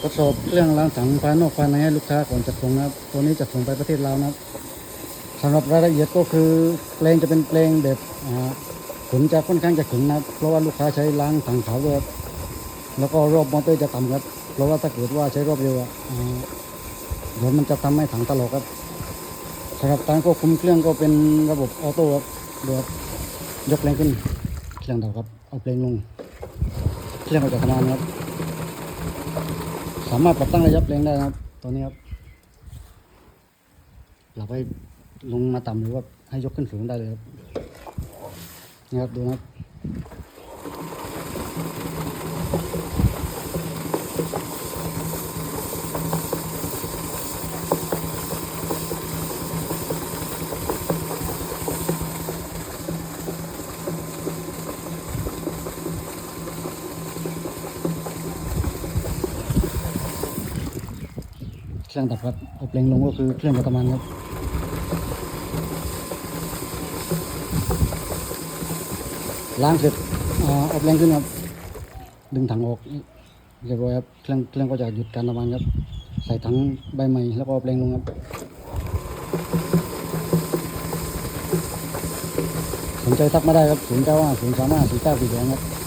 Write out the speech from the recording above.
ทดสอบเรื่องล้างถังภายนอกภายในให้ลูกค้าก่อนจัดส่งนะครับ ตัวนี้จัดส่งไปประเทศลาวนะครับสำหรับรายละเอียดก็คือเพลงจะเป็นเพลงแบบขนจะค่อนข้างจะขนนะครับ เพราะว่าลูกค้าใช้ล้างถังขาวด้วยแล้วก็รอบมอเตอร์จะต่ำครับ เพราะว่าถ้าเกิดว่าใช้รอบเร็วอะเดี๋ยวมันจะทำให้ถังตลกครับสำหรับการควบคุมเครื่องก็เป็นระบบออโต้ครับดูครับยกแรงขึ้นเครื่องดับครับ เอาเพลงลง เครื่องก็จะทำงานครับ สามารถปรับตั้งระยะเพลงได้นะครับ ตัวนี้ครับปรับให้ลงมาต่ำหรือว่าให้ยกขึ้นสูงได้เลยครับนี่ครับดูนะครับ เครื่องดับครับเอาเพลงลงก็คือเครื่องจะทำงานครับล้างเสร็จอ่าเอาเพลงขึ้นครับ ดึงถังออกเรียบร้อยครับเครื่องเครื่องก็จะหยุดการทำงานครับ ใส่ถังใบใหม่แล้วก็เอาเพลงลงครับสนใจทักมาได้ครับศูนย์เก้าห้าศูนย์สามห้าสี่เก้าสี่สองครับ